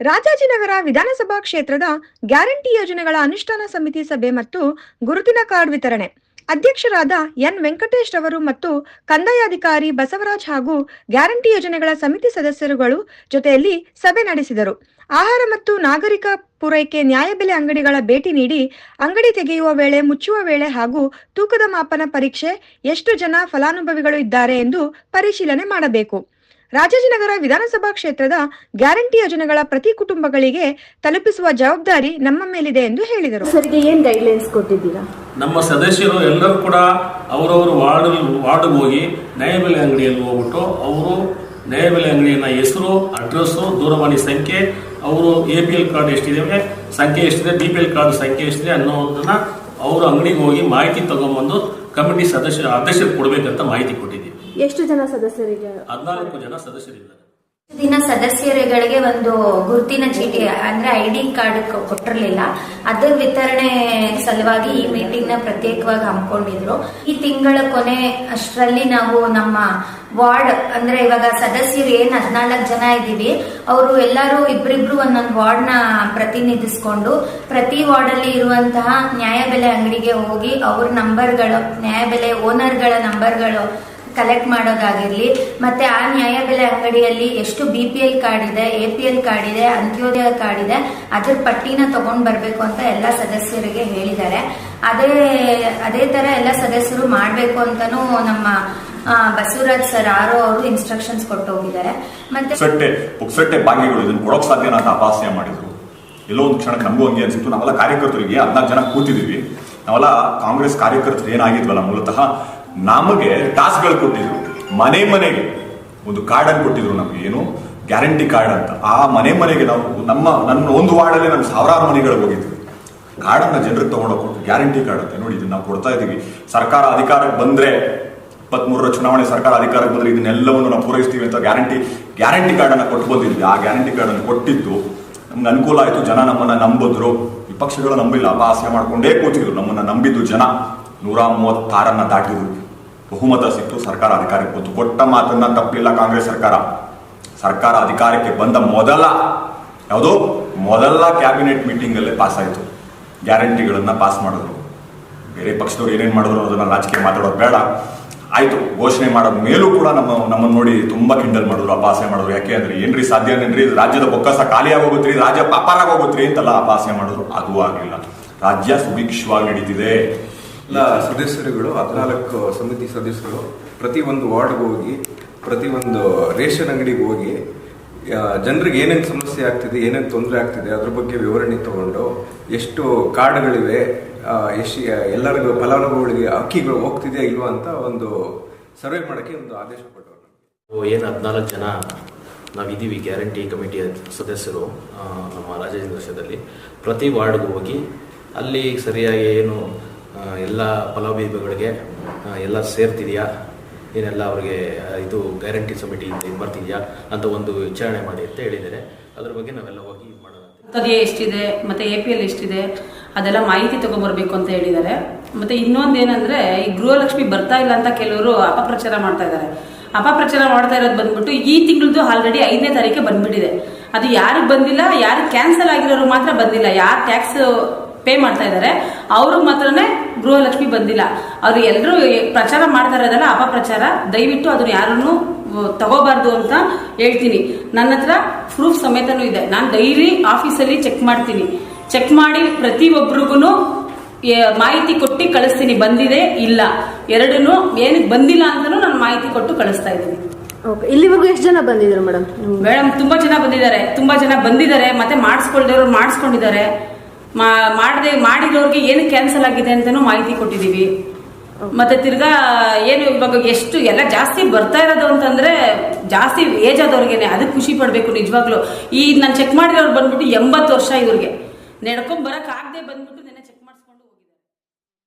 ರಾಜಾಜಿನಗರ ವಿಧಾನಸಭಾ ಕ್ಷೇತ್ರದ ಗ್ಯಾರಂಟಿ ಯೋಜನೆಗಳ ಅನುಷ್ಠಾನ ಸಮಿತಿ ಸಭೆ ಮತ್ತು ಗುರುತಿನ ಕಾರ್ಡ್ ವಿತರಣೆ. ಅಧ್ಯಕ್ಷರಾದ ಎನ್ ವೆಂಕಟೇಶ್ ರವರು ಮತ್ತು ಕಂದಾಯಾಧಿಕಾರಿ ಬಸವರಾಜ್ ಹಾಗೂ ಗ್ಯಾರಂಟಿ ಯೋಜನೆಗಳ ಸಮಿತಿ ಸದಸ್ಯರುಗಳು ಜೊತೆಯಲ್ಲಿ ಸಭೆ ನಡೆಸಿದರು. ಆಹಾರ ಮತ್ತು ನಾಗರಿಕ ಪೂರೈಕೆ ನ್ಯಾಯಬೆಲೆ ಅಂಗಡಿಗಳ ಭೇಟಿ ನೀಡಿ ಅಂಗಡಿ ತೆಗೆಯುವ ವೇಳೆ ಮುಚ್ಚುವ ವೇಳೆ ಹಾಗೂ ತೂಕದ ಮಾಪನ ಪರೀಕ್ಷೆ ಎಷ್ಟು ಜನ ಫಲಾನುಭವಿಗಳು ಇದ್ದಾರೆ ಎಂದು ಪರಿಶೀಲನೆ ಮಾಡಬೇಕು. ರಾಜಾಜಿನಗರ ವಿಧಾನಸಭಾ ಕ್ಷೇತ್ರದ ಗ್ಯಾರಂಟಿ ಯೋಜನೆಗಳ ಪ್ರತಿ ಕುಟುಂಬಗಳಿಗೆ ತಲುಪಿಸುವ ಜವಾಬ್ದಾರಿ ನಮ್ಮ ಮೇಲಿದೆ ಎಂದು ಹೇಳಿದರು. ಸರಿಗೆ ಏನ್ ಗೈಡ್ಲೈನ್ಸ್ ಕೊಟ್ಟಿದ್ದೀರಾ? ನಮ್ಮ ಸದಸ್ಯರು ಎಲ್ಲರೂ ಕೂಡ ಅವರವರು ವಾರ್ಡ್ ವಾರ್ಡ್ಗೆ ಹೋಗಿ ನ್ಯಾಯಬೆಲೆ ಅಂಗಡಿಯಲ್ಲಿ ಹೋಗ್ಬಿಟ್ಟು ಅವರು ನ್ಯಾಯಬೆಲೆ ಅಂಗಡಿಯ ಹೆಸರು ಅಡ್ರೆಸ್ಸು ದೂರವಾಣಿ ಸಂಖ್ಯೆ ಅವರು ಎ ಪಿ ಎಲ್ ಕಾರ್ಡ್ ಎಷ್ಟಿದೆ ಸಂಖ್ಯೆ ಎಷ್ಟಿದೆ ಬಿ ಪಿ ಎಲ್ ಕಾರ್ಡ್ ಸಂಖ್ಯೆ ಎಷ್ಟಿದೆ ಅನ್ನೋದನ್ನ ಅವರು ಅಂಗಡಿಗೆ ಹೋಗಿ ಮಾಹಿತಿ ತಗೊಂಬಂದು ಕಮಿಟಿ ಸದಸ್ಯ ಅಧ್ಯಕ್ಷರು ಕೊಡಬೇಕಂತ ಮಾಹಿತಿ ಕೊಟ್ಟಿದ್ದೀವಿ. ಎಷ್ಟು ಜನ ಸದಸ್ಯರಿಗೆ ಹದಿನಾಲ್ಕು ಜನ ಸದಸ್ಯರಿದ್ದಾರೆ. ದಿನ ಸದಸ್ಯರುಗಳಿಗೆ ಒಂದು ಗುರುತಿನ ಚೀಟಿ ಅಂದ್ರೆ ಐ ಡಿ ಕಾರ್ಡ್ ಕೊಟ್ಟಿರಲಿಲ್ಲ. ಅದರ ವಿತರಣೆ ಸಲುವಾಗಿ ಈ ಮೀಟಿಂಗ್ನ ಪ್ರತ್ಯೇಕವಾಗಿ ಹಮ್ಮಿಕೊಂಡಿದ್ರು. ಈ ತಿಂಗಳ ಕೊನೆ ಅಷ್ಟರಲ್ಲಿ ನಾವು ನಮ್ಮ ವಾರ್ಡ್ ಅಂದ್ರೆ ಇವಾಗ ಸದಸ್ಯರು ಏನ್ ಹದಿನಾಲ್ಕು ಜನ ಇದ್ದೀವಿ ಅವರು ಎಲ್ಲರೂ ಇಬ್ರಿಬ್ರು ಒಂದೊಂದು ವಾರ್ಡ್ನ ಪ್ರತಿನಿಧಿಸ್ಕೊಂಡು ಪ್ರತಿ ವಾರ್ಡ್ ಅಲ್ಲಿ ಇರುವಂತಹ ನ್ಯಾಯಬೆಲೆ ಅಂಗಡಿಗೆ ಹೋಗಿ ಅವ್ರ ನಂಬರ್ಗಳು ನ್ಯಾಯಬೆಲೆ ಓನರ್ಗಳ ನಂಬರ್ಗಳು ಕಲೆಕ್ಟ್ ಮಾಡೋದಾಗಿರ್ಲಿ, ಮತ್ತೆ ಆ ನ್ಯಾಯಬೆಲೆ ಅಂಗಡಿಯಲ್ಲಿ ಎಷ್ಟು ಬಿ ಪಿ ಎಲ್ ಕಾರ್ಡ್ ಇದೆ ಎ ಪಿ ಎಲ್ ಕಾರ್ಡ್ ಇದೆ, ಅಂತ್ಯೋದಯ ಕಾರ್ಡ್ ಇದೆ, ಅದ್ರ ಪಟ್ಟಿನ ತಗೊಂಡ್ ಬರ್ಬೇಕು ಅಂತ ಎಲ್ಲ ಸದಸ್ಯರಿಗೆ ಹೇಳಿದ್ದಾರೆ. ಅದೇ ಅದೇ ತರ ಎಲ್ಲ ಸದಸ್ಯರು ಮಾಡ್ಬೇಕು ಅಂತಾನೂ ನಮ್ಮ ಬಸವರಾಜ್ ಸರ್ ಆರೋ ಅವರು ಇನ್ಸ್ಟ್ರಕ್ಷನ್ಸ್ ಕೊಟ್ಟು ಹೋಗಿದ್ದಾರೆ. ಮತ್ತೆ ಪುಕ್ಸಟ್ಟೆ ಭಾಗ್ಯಗಳು ಇದನ್ನ ಕೊಡೋಕ್ ಸಾಧ್ಯ ಅಂತ ಮಾಡಿದ್ರು. ಎಲ್ಲೋ ಒಂದು ಕ್ಷಣ ನಮಗೂ ಹಂಗೆ ಅನ್ಸಿತ್ತು. ನಾವೆಲ್ಲ ಕಾರ್ಯಕರ್ತರಿಗೆ ಹದಿನಾಲ್ಕು ಜನ ಕೂತಿದ್ದೀವಿ. ನಾವೆಲ್ಲ ಕಾಂಗ್ರೆಸ್ ಕಾರ್ಯಕರ್ತರು ಏನಾಗಿದ್ವಲ್ಲ ಮೂಲತಃ ನಮಗೆ ಟಾಸ್ಕ್ಗಳು ಕೊಟ್ಟಿದ್ರು. ಮನೆ ಮನೆಗೆ ಒಂದು ಕಾರ್ಡ್ ಅನ್ನು ಕೊಟ್ಟಿದ್ರು ನಮ್ಗೆ. ಏನು? ಗ್ಯಾರಂಟಿ ಕಾರ್ಡ್ ಅಂತ. ಆ ಮನೆ ಮನೆಗೆ ನಾವು ನಮ್ಮ, ನನ್ನ ಒಂದು ವಾರ್ಡಲ್ಲಿ ನಮ್ಮ ಸಾವಿರಾರು ಮನೆಗಳು ಹೋಗಿದ್ವಿ. ಕಾರ್ಡನ್ನು ಜನರಿಗೆ ತಗೊಂಡು ಕೊಟ್ಟು ಗ್ಯಾರಂಟಿ ಕಾರ್ಡ್ ಅಂತ. ನೋಡಿ, ಇದನ್ನ ನಾವು ಕೊಡ್ತಾ ಇದೀವಿ ಸರ್ಕಾರ ಅಧಿಕಾರಕ್ಕೆ ಬಂದ್ರೆ ಇಪ್ಪತ್ಮೂರರ ಚುನಾವಣೆ ಸರ್ಕಾರ ಅಧಿಕಾರಕ್ಕೆ ಬಂದ್ರೆ ಇದನ್ನೆಲ್ಲವನ್ನು ನಾವು ಪೂರೈಸ್ತೀವಿ ಅಂತ ಗ್ಯಾರಂಟಿ ಗ್ಯಾರಂಟಿ ಕಾರ್ಡ್ ಅನ್ನ ಕೊಟ್ಟು ಬಂದಿದ್ವಿ ಆ ಗ್ಯಾರಂಟಿ ಕಾರ್ಡ್ ಅನ್ನು ಕೊಟ್ಟಿದ್ದು ನಮ್ಗೆ ಅನುಕೂಲ ಆಯ್ತು. ಜನ ನಮ್ಮನ್ನ ನಂಬಿದ್ರು. ವಿಪಕ್ಷಗಳು ನಂಬಿಲ್ಲ. ಅಪಹಾಸ್ಯ ಮಾಡ್ಕೊಂಡೇ ಕೂತಿದ್ರು. ನಮ್ಮನ್ನ ನಂಬಿದ್ದು ಜನ. ನೂರ ಮೂವತ್ತಾರನ್ನ ದಾಟಿದ್ರು. ಬಹುಮತ ಸಿಕ್ತು, ಸರ್ಕಾರ ಅಧಿಕಾರಕ್ಕೆ ಬಂತು. ಕೊಟ್ಟ ಮಾತನ್ನ ತಪ್ಪಿಲ್ಲ ಕಾಂಗ್ರೆಸ್ ಸರ್ಕಾರ. ಸರ್ಕಾರ ಅಧಿಕಾರಕ್ಕೆ ಬಂದ ಮೊದಲ, ಯಾವುದೋ? ಮೊದಲ ಕ್ಯಾಬಿನೆಟ್ ಮೀಟಿಂಗ್ ಅಲ್ಲೇ ಪಾಸ್ ಆಯಿತು. ಗ್ಯಾರಂಟಿಗಳನ್ನ ಪಾಸ್ ಮಾಡಿದ್ರು. ಬೇರೆ ಪಕ್ಷದವ್ರು ಏನೇನ್ ಮಾಡಿದ್ರು ಅದನ್ನ ರಾಜಕೀಯ ಮಾತಾಡೋದು ಬೇಡ. ಆಯ್ತು, ಘೋಷಣೆ ಮಾಡೋದ್ ಮೇಲೂ ಕೂಡ ನಮ್ಮ ನಮ್ಮನ್ನ ನೋಡಿ ತುಂಬಾ ಕಿಂಡಲ್ ಮಾಡಿದ್ರು ಅಪಾಸೆ ಮಾಡಿದ್ರು. ಯಾಕೆ ಅಂದ್ರೆ, ಏನ್ರಿ ಸಾಧ್ಯ ಏನ್ರಿ ರಾಜ್ಯದ ಬೊಕ್ಕಸ ಖಾಲಿ ಆಗೋಗುತ್ರಿ, ರಾಜ್ಯ ಪಾಪಾರಾಗ ಅಂತಲ್ಲ ಅಪಹಾಸ್ಯ ಮಾಡಿದ್ರು. ಅದು ಆಗಲಿಲ್ಲ. ರಾಜ್ಯ ಸುಭಿಕ್ಷವಾಗಿ ನಡೀತಿದೆ. ಎಲ್ಲ ಸದಸ್ಯರುಗಳು, ಹದಿನಾಲ್ಕು ಸಮಿತಿ ಸದಸ್ಯರು, ಪ್ರತಿ ಒಂದು ವಾರ್ಡ್ಗೆ ಹೋಗಿ, ಪ್ರತಿ ಒಂದು ರೇಷನ್ ಅಂಗಡಿಗೆ ಹೋಗಿ ಜನರಿಗೆ ಏನೇನು ಸಮಸ್ಯೆ ಆಗ್ತಿದೆ, ಏನೇನು ತೊಂದರೆ ಆಗ್ತಿದೆ, ಅದ್ರ ಬಗ್ಗೆ ವಿವರಣೆ ತಗೊಂಡು, ಎಷ್ಟು ಕಾರ್ಡ್ಗಳಿವೆ ಎಷ್ಟು, ಎಲ್ಲರಿಗೂ ಫಲಾನುಭವಿಗಳಿಗೆ ಅಕ್ಕಿಗಳು ಹೋಗ್ತಿದೆಯಾ, ಇಲ್ವಾ ಅಂತ ಒಂದು ಸರ್ವೆ ಮಾಡೋಕ್ಕೆ ಒಂದು ಆದೇಶ ಕೊಟ್ಟರು ಏನು ಹದಿನಾಲ್ಕು ಜನ ನಾವಿದ್ದೀವಿ, ಗ್ಯಾರಂಟಿ ಕಮಿಟಿಯ ಸದಸ್ಯರು ನಮ್ಮ ರಾಜ್ಯದಲ್ಲಿ ಪ್ರತಿ ವಾರ್ಡ್ಗೆ ಹೋಗಿ, ಅಲ್ಲಿ ಸರಿಯಾಗಿ ಏನು ಎಲ್ಲ ಫಲಾನುಭವಿಗಳಿಗೆ ಎಲ್ಲ ಸೇರ್ತಿದೆಯಾ? ಏನೆಲ್ಲ ಅವರಿಗೆ ಇದು ಗ್ಯಾರಂಟಿ ಸಮಿತಿ ಇದು ಬರ್ತಿದೆಯಾ ಅಂತ ಒಂದು ವಿಚಾರಣೆ ಮಾಡಿ ಅಂತ ಹೇಳಿದ್ದಾರೆ. ಅದ್ರ ಬಗ್ಗೆ ನಾವೆಲ್ಲ ಹೋಗಿ ಮಾಡೋಣ. ಎಷ್ಟಿದೆ, ಮತ್ತೆ ಎ ಪಿ ಎಲ್ ಎಷ್ಟಿದೆ, ಅದೆಲ್ಲ ಮಾಹಿತಿ ತಗೊಂಡ್ಬರ್ಬೇಕು ಅಂತ ಹೇಳಿದ್ದಾರೆ. ಮತ್ತೆ ಇನ್ನೊಂದು ಏನಂದ್ರೆ ಈ ಗೃಹಲಕ್ಷ್ಮಿ ಬರ್ತಾ ಇಲ್ಲ ಅಂತ ಕೆಲವರು ಅಪಪ್ರಚಾರ ಮಾಡ್ತಾ ಇದ್ದಾರೆ. ಅಪಪ್ರಚಾರ ಮಾಡ್ತಾ ಇರೋದು ಬಂದ್ಬಿಟ್ಟು ಈ ತಿಂಗಳದ್ದು ಆಲ್ರೆಡಿ ಐದನೇ ತಾರೀಕೆ ಬಂದ್ಬಿಟ್ಟಿದೆ. ಅದು ಯಾರಿಗೆ ಬಂದಿಲ್ಲ, ಯಾರಿಗೆ ಕ್ಯಾನ್ಸಲ್ ಆಗಿರೋರು ಮಾತ್ರ ಬಂದಿಲ್ಲ. ಯಾರು ಟ್ಯಾಕ್ಸ್ ಪೇ ಮಾಡ್ತಾ ಇದ್ದಾರೆ. ಅವ್ರಿಗೆ ಮಾತ್ರನೇ ಗೃಹಲಕ್ಷ್ಮಿ ಬಂದಿಲ್ಲ. ಅವ್ರು ಎಲ್ಲರೂ ಪ್ರಚಾರ ಮಾಡ್ತಾ ಇರೋದಲ್ಲ ಅಪಪ್ರಚಾರ. ದಯವಿಟ್ಟು ಅದನ್ನು ಯಾರನ್ನು ತಗೋಬಾರ್ದು ಅಂತ ಹೇಳ್ತೀನಿ. ನನ್ನ ಹತ್ರ ಪ್ರೂಫ್ ಸಮೇತನೂ ಇದೆ. ನಾನು ಡೈಲಿ ಆಫೀಸಲ್ಲಿ ಚೆಕ್ ಮಾಡ್ತೀನಿ. ಚೆಕ್ ಮಾಡಿ ಪ್ರತಿಯೊಬ್ಬರಿಗೂ ಮಾಹಿತಿ ಕೊಟ್ಟು ಕಳಿಸ್ತೀನಿ. ಬಂದಿದೆ ಇಲ್ಲ. ಎರಡನ್ನೂ ಏನಕ್ಕೆ ಬಂದಿಲ್ಲ ಅಂತಲೂ ನಾನು ಮಾಹಿತಿ ಕೊಟ್ಟು ಕಳಿಸ್ತಾ ಇದ್ದೀನಿ. ಓಕೆ ಇಲ್ಲಿವರೆಗೂ ಎಷ್ಟು ಜನ ಬಂದಿದ್ದಾರೆ ಮೇಡಮ್ ಮೇಡಮ್ ತುಂಬ ಜನ ಬಂದಿದ್ದಾರೆ. ತುಂಬ ಜನ ಬಂದಿದ್ದಾರೆ. ಮತ್ತೆ ಮಾಡಿಸ್ಕೊಳ್ದವ್ರು ಮಾಡಿಸ್ಕೊಂಡಿದ್ದಾರೆ. ಮಾಡದೆ ಮಾಡಿರೋರ್ಗೆ ಏನು ಕ್ಯಾನ್ಸಲ್ ಆಗಿದೆ ಅಂತಾನೂ ಮಾಹಿತಿ ಕೊಟ್ಟಿದೀವಿ ಮತ್ತೆ ತಿರ್ಗಾ ಏನು ಇವಾಗ ಎಷ್ಟು ಎಲ್ಲ ಜಾಸ್ತಿ ಬರ್ತಾ ಇರೋದು ಅಂತಂದ್ರೆ ಜಾಸ್ತಿ ಏಜ್ ಆದವ್ರಿಗೆನೆ ಅದಕ್ಕೆ ಖುಷಿ ಪಡ್ಬೇಕು ನಿಜವಾಗ್ಲು. ಈ ನಾನು ಚೆಕ್ ಮಾಡಿರೋರು ಬಂದ್ಬಿಟ್ಟು ಎಂಬತ್ತು ವರ್ಷ ಇವ್ರಿಗೆ. ನಡ್ಕೊಂಡ್ ಬರಕ್ ಆಗದೆ ಬಂದ್ಬಿಟ್ಟು